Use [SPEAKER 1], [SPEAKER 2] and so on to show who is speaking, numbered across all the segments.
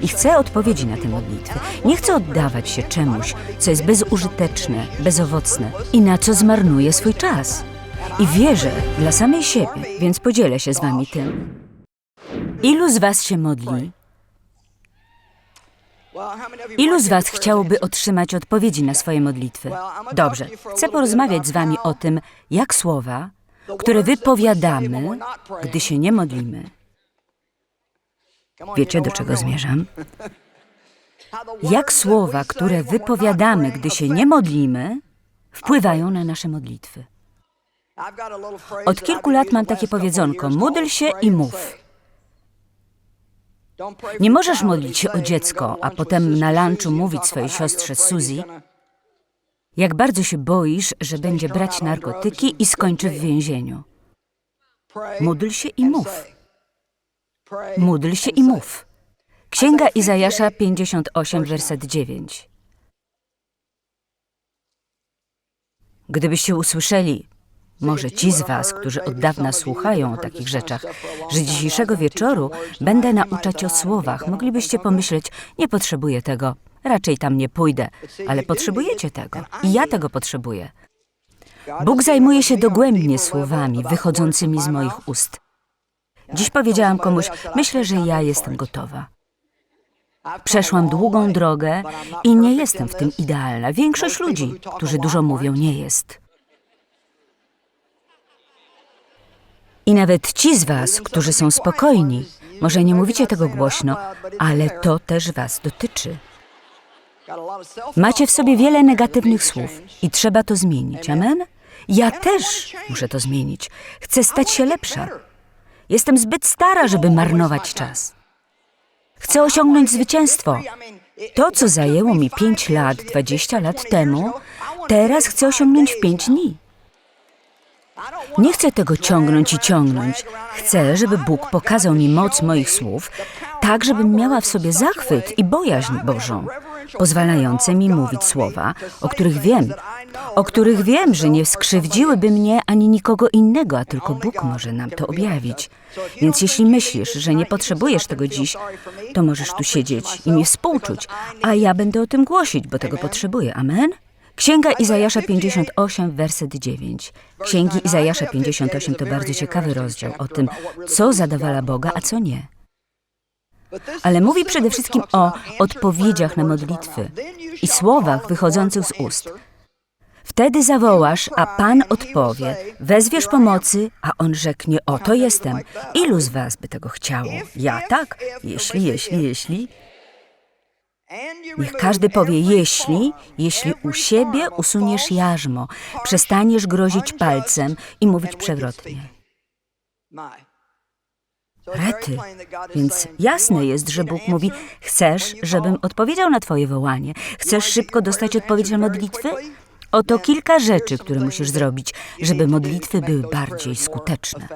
[SPEAKER 1] i chcę odpowiedzi na te modlitwy. Nie chcę oddawać się czemuś, co jest bezużyteczne, bezowocne i na co zmarnuję swój czas. I wierzę dla samej siebie, więc podzielę się z wami tym. Ilu z was się modli? Ilu z was chciałoby otrzymać odpowiedzi na swoje modlitwy? Dobrze, chcę porozmawiać z wami o tym, jak słowa, które wypowiadamy, gdy się nie modlimy. Wiecie, do czego zmierzam? Jak słowa, które wypowiadamy, gdy się nie modlimy, wpływają na nasze modlitwy. Od kilku lat mam takie powiedzonko: módl się i mów. Nie możesz modlić się o dziecko, a potem na lunchu mówić swojej siostrze Suzy, jak bardzo się boisz, że będzie brać narkotyki i skończy w więzieniu. Módl się i mów. Módl się i mów. Księga Izajasza 58, werset 9. Gdybyście usłyszeli, może ci z Was, którzy od dawna słuchają o takich rzeczach, że dzisiejszego wieczoru będę nauczać o słowach, moglibyście pomyśleć, nie potrzebuję tego, raczej tam nie pójdę, ale potrzebujecie tego i ja tego potrzebuję. Bóg zajmuje się dogłębnie słowami wychodzącymi z moich ust. Dziś powiedziałam komuś, myślę, że ja jestem gotowa. Przeszłam długą drogę i nie jestem w tym idealna. Większość ludzi, którzy dużo mówią, nie jest. I nawet ci z Was, którzy są spokojni, może nie mówicie tego głośno, ale to też Was dotyczy. Macie w sobie wiele negatywnych słów i trzeba to zmienić. Amen? Ja też muszę to zmienić. Chcę stać się lepsza. Jestem zbyt stara, żeby marnować czas. Chcę osiągnąć zwycięstwo. To, co zajęło mi 5 lat, 20 lat temu, teraz chcę osiągnąć w 5 dni. Nie chcę tego ciągnąć i ciągnąć. Chcę, żeby Bóg pokazał mi moc moich słów, tak żebym miała w sobie zachwyt i bojaźń Bożą, pozwalające mi mówić słowa, o których wiem, o których wiem, że nie skrzywdziłyby mnie ani nikogo innego, a tylko Bóg może nam to objawić. Więc jeśli myślisz, że nie potrzebujesz tego dziś, to możesz tu siedzieć i mnie współczuć, a ja będę o tym głosić, bo tego potrzebuję. Amen? Księga Izajasza 58, werset 9. Księgi Izajasza 58 to bardzo ciekawy rozdział o tym, co zadawala Boga, a co nie. Ale mówi przede wszystkim o odpowiedziach na modlitwy i słowach wychodzących z ust. Wtedy zawołasz, a Pan odpowie. Wezwiesz pomocy, a On rzeknie, oto jestem. Ilu z was by tego chciało? Ja tak? Jeśli, jeśli, jeśli. Niech każdy powie, jeśli, jeśli u siebie usuniesz jarzmo, przestaniesz grozić palcem i mówić przewrotnie. Rety. Więc jasne jest, że Bóg mówi, chcesz, żebym odpowiedział na twoje wołanie? Chcesz szybko dostać odpowiedź na modlitwy? Oto kilka rzeczy, które musisz zrobić, żeby modlitwy były bardziej skuteczne.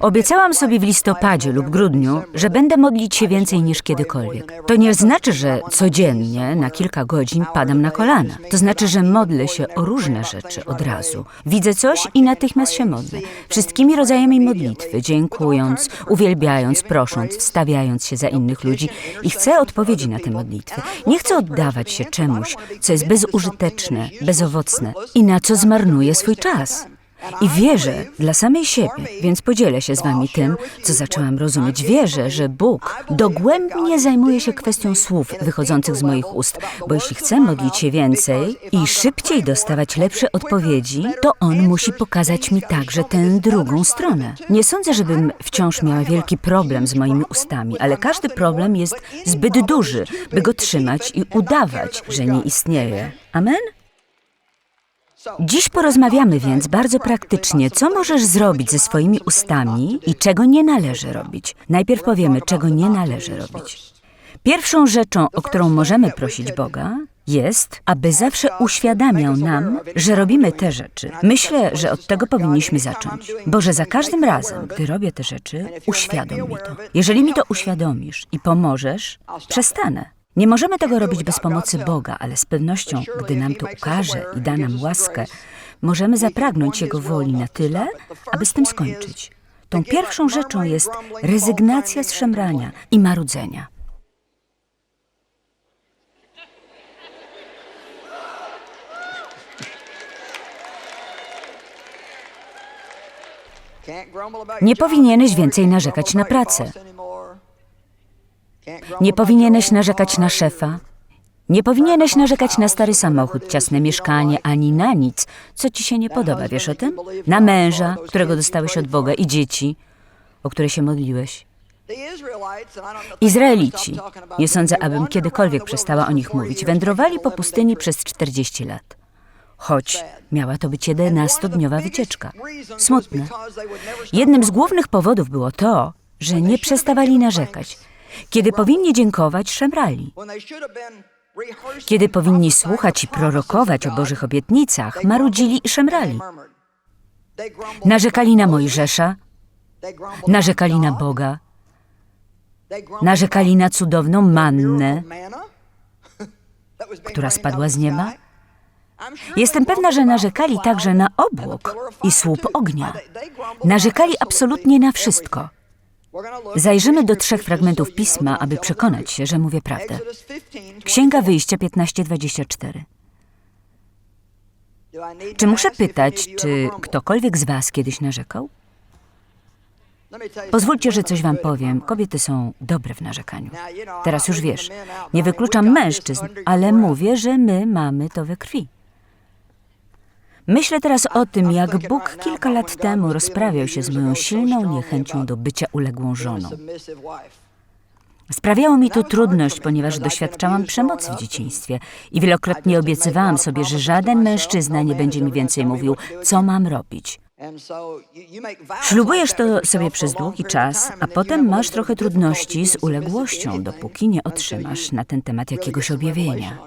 [SPEAKER 1] Obiecałam sobie w listopadzie lub grudniu, że będę modlić się więcej niż kiedykolwiek. To nie znaczy, że codziennie na kilka godzin padam na kolana. To znaczy, że modlę się o różne rzeczy od razu. Widzę coś i natychmiast się modlę. Wszystkimi rodzajami modlitwy, dziękując, uwielbiając, prosząc, wstawiając się za innych ludzi i chcę odpowiedzi na te modlitwy. Nie chcę oddawać się czemuś, co jest bezużyteczne, bezowocne i na co zmarnuję swój czas. I wierzę dla samej siebie, więc podzielę się z wami tym, co zaczęłam rozumieć. Wierzę, że Bóg dogłębnie zajmuje się kwestią słów wychodzących z moich ust, bo jeśli chcę modlić się więcej i szybciej dostawać lepsze odpowiedzi, to On musi pokazać mi także tę drugą stronę. Nie sądzę, żebym wciąż miała wielki problem z moimi ustami, ale każdy problem jest zbyt duży, by go trzymać i udawać, że nie istnieje. Amen? Dziś porozmawiamy więc bardzo praktycznie, co możesz zrobić ze swoimi ustami i czego nie należy robić. Najpierw powiemy, czego nie należy robić. Pierwszą rzeczą, o którą możemy prosić Boga, jest, aby zawsze uświadamiał nam, że robimy te rzeczy. Myślę, że od tego powinniśmy zacząć. Boże, za każdym razem, gdy robię te rzeczy, uświadom mi to. Jeżeli mi to uświadomisz i pomożesz, przestanę. Nie możemy tego robić bez pomocy Boga, ale z pewnością, gdy nam to ukaże i da nam łaskę, możemy zapragnąć Jego woli na tyle, aby z tym skończyć. Tą pierwszą rzeczą jest rezygnacja z szemrania i marudzenia. Nie powinieneś więcej narzekać na pracę. Nie powinieneś narzekać na szefa. Nie powinieneś narzekać na stary samochód, ciasne mieszkanie, ani na nic, co ci się nie podoba, wiesz o tym? Na męża, którego dostałeś od Boga i dzieci, o które się modliłeś. Izraelici, nie sądzę, abym kiedykolwiek przestała o nich mówić, wędrowali po pustyni przez 40 lat. Choć miała to być 11-dniowa wycieczka. Smutne. Jednym z głównych powodów było to, że nie przestawali narzekać. Kiedy powinni dziękować, szemrali. Kiedy powinni słuchać i prorokować o Bożych obietnicach, marudzili i szemrali. Narzekali na Mojżesza, narzekali na Boga, narzekali na cudowną mannę, która spadła z nieba. Jestem pewna, że narzekali także na obłok i słup ognia. Narzekali absolutnie na wszystko. Zajrzymy do trzech fragmentów pisma, aby przekonać się, że mówię prawdę. Księga Wyjścia 15:24. Czy muszę pytać, czy ktokolwiek z Was kiedyś narzekał? Pozwólcie, że coś Wam powiem. Kobiety są dobre w narzekaniu. Teraz już wiesz, nie wykluczam mężczyzn, ale mówię, że my mamy to we krwi. Myślę teraz o tym, jak Bóg kilka lat temu rozprawiał się z moją silną niechęcią do bycia uległą żoną. Sprawiało mi to trudność, ponieważ doświadczałam przemocy w dzieciństwie i wielokrotnie obiecywałam sobie, że żaden mężczyzna nie będzie mi więcej mówił, co mam robić. Ślubujesz to sobie przez długi czas, a potem masz trochę trudności z uległością, dopóki nie otrzymasz na ten temat jakiegoś objawienia.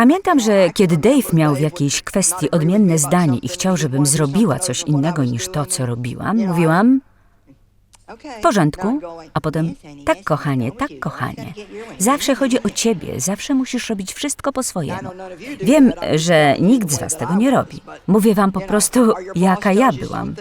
[SPEAKER 1] Pamiętam, że kiedy Dave miał w jakiejś kwestii odmienne zdanie i chciał, żebym zrobiła coś innego niż to, co robiłam, mówiłam w porządku, a potem tak, kochanie, tak, kochanie. Zawsze chodzi o ciebie, zawsze musisz robić wszystko po swojemu. Wiem, że nikt z was tego nie robi. Mówię wam po prostu, jaka ja byłam.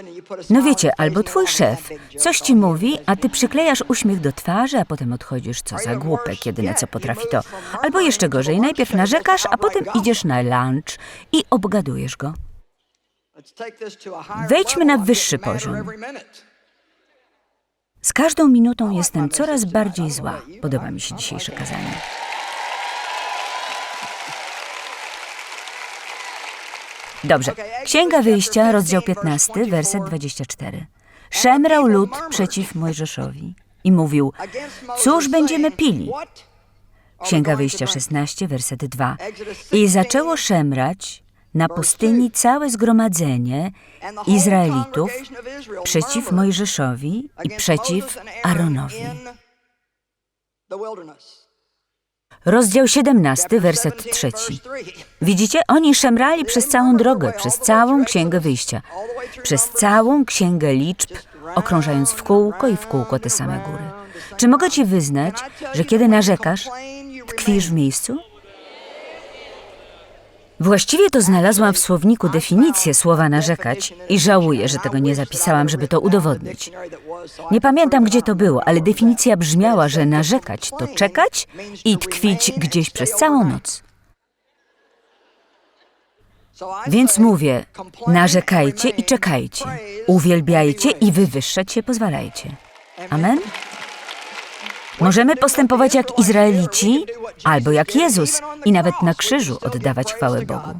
[SPEAKER 1] No wiecie, albo twój szef coś ci mówi, a ty przyklejasz uśmiech do twarzy, a potem odchodzisz, co za głupek, jedyne co potrafi to. Albo jeszcze gorzej, najpierw narzekasz, a potem idziesz na lunch i obgadujesz go. Wejdźmy na wyższy poziom. Z każdą minutą jestem coraz bardziej zła. Podoba mi się dzisiejsze kazanie. Dobrze. Księga Wyjścia, rozdział 15, werset 24. Szemrał lud przeciw Mojżeszowi i mówił, cóż będziemy pili? Księga Wyjścia 16, werset 2. I zaczęło szemrać na pustyni całe zgromadzenie Izraelitów przeciw Mojżeszowi i przeciw Aaronowi. Rozdział 17, werset 3. Widzicie, oni szemrali przez całą drogę, przez całą księgę wyjścia, przez całą księgę liczb, okrążając w kółko i w kółko te same góry. Czy mogę ci wyznać, że kiedy narzekasz, tkwisz w miejscu? Właściwie to znalazłam w słowniku definicję słowa narzekać i żałuję, że tego nie zapisałam, żeby to udowodnić. Nie pamiętam, gdzie to było, ale definicja brzmiała, że narzekać to czekać i tkwić gdzieś przez całą noc. Więc mówię, narzekajcie i czekajcie, uwielbiajcie i wywyższać się pozwalajcie. Amen? Możemy postępować jak Izraelici albo jak Jezus i nawet na krzyżu oddawać chwałę Bogu.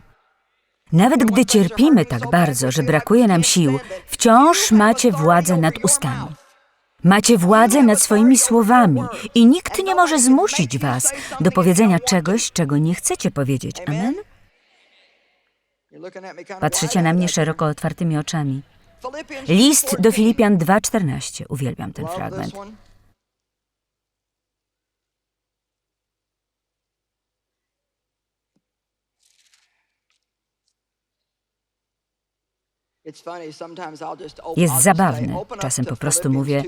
[SPEAKER 1] Nawet gdy cierpimy tak bardzo, że brakuje nam sił, wciąż macie władzę nad ustami. Macie władzę nad swoimi słowami i nikt nie może zmusić was do powiedzenia czegoś, czego nie chcecie powiedzieć. Amen? Patrzycie na mnie szeroko otwartymi oczami. List do Filipian 2:14. Uwielbiam ten fragment. Jest zabawny. Czasem po prostu mówię: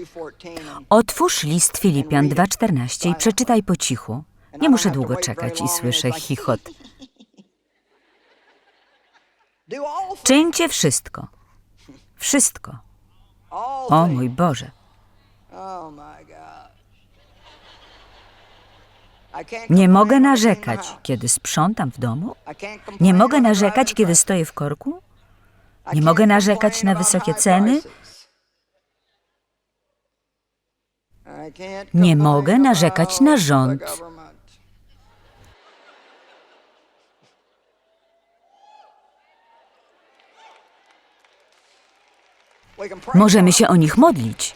[SPEAKER 1] Otwórz list Filipian 2:14 i przeczytaj po cichu. Nie muszę długo czekać i słyszę chichot. Czyńcie wszystko. Wszystko. O mój Boże. Nie mogę narzekać, kiedy sprzątam w domu? Nie mogę narzekać, kiedy stoję w korku? Nie mogę narzekać na wysokie ceny. Nie mogę narzekać na rząd. Możemy się o nich modlić.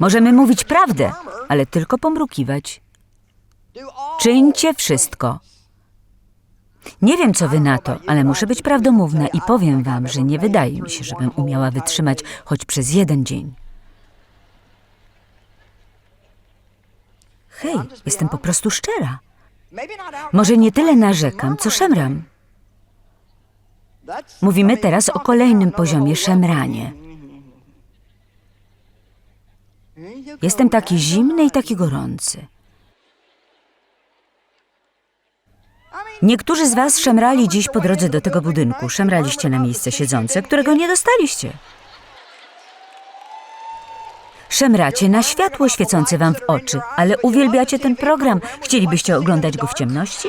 [SPEAKER 1] Możemy mówić prawdę, ale tylko pomrukiwać. Czyńcie wszystko. Nie wiem, co wy na to, ale muszę być prawdomówna i powiem wam, że nie wydaje mi się, żebym umiała wytrzymać choć przez jeden dzień. Hej, jestem po prostu szczera. Może nie tyle narzekam, co szemram. Mówimy teraz o kolejnym poziomie szemranie. Jestem taki zimny i taki gorący. Niektórzy z was szemrali dziś po drodze do tego budynku. Szemraliście na miejsce siedzące, którego nie dostaliście. Szemracie na światło świecące wam w oczy, ale uwielbiacie ten program. Chcielibyście oglądać go w ciemności?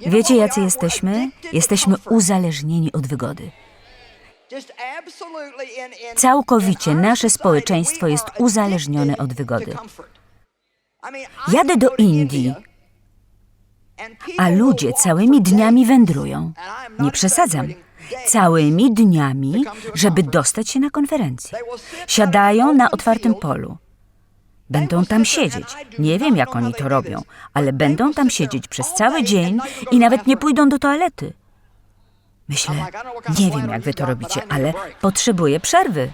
[SPEAKER 1] Wiecie, jacy jesteśmy? Jesteśmy uzależnieni od wygody. Całkowicie nasze społeczeństwo jest uzależnione od wygody. Jadę do Indii, a ludzie całymi dniami wędrują. Nie przesadzam. Całymi dniami, żeby dostać się na konferencję. Siadają na otwartym polu. Będą tam siedzieć. Nie wiem, jak oni to robią, ale będą tam siedzieć przez cały dzień i nawet nie pójdą do toalety. Myślę, nie wiem, jak wy to robicie, ale potrzebuję przerwy.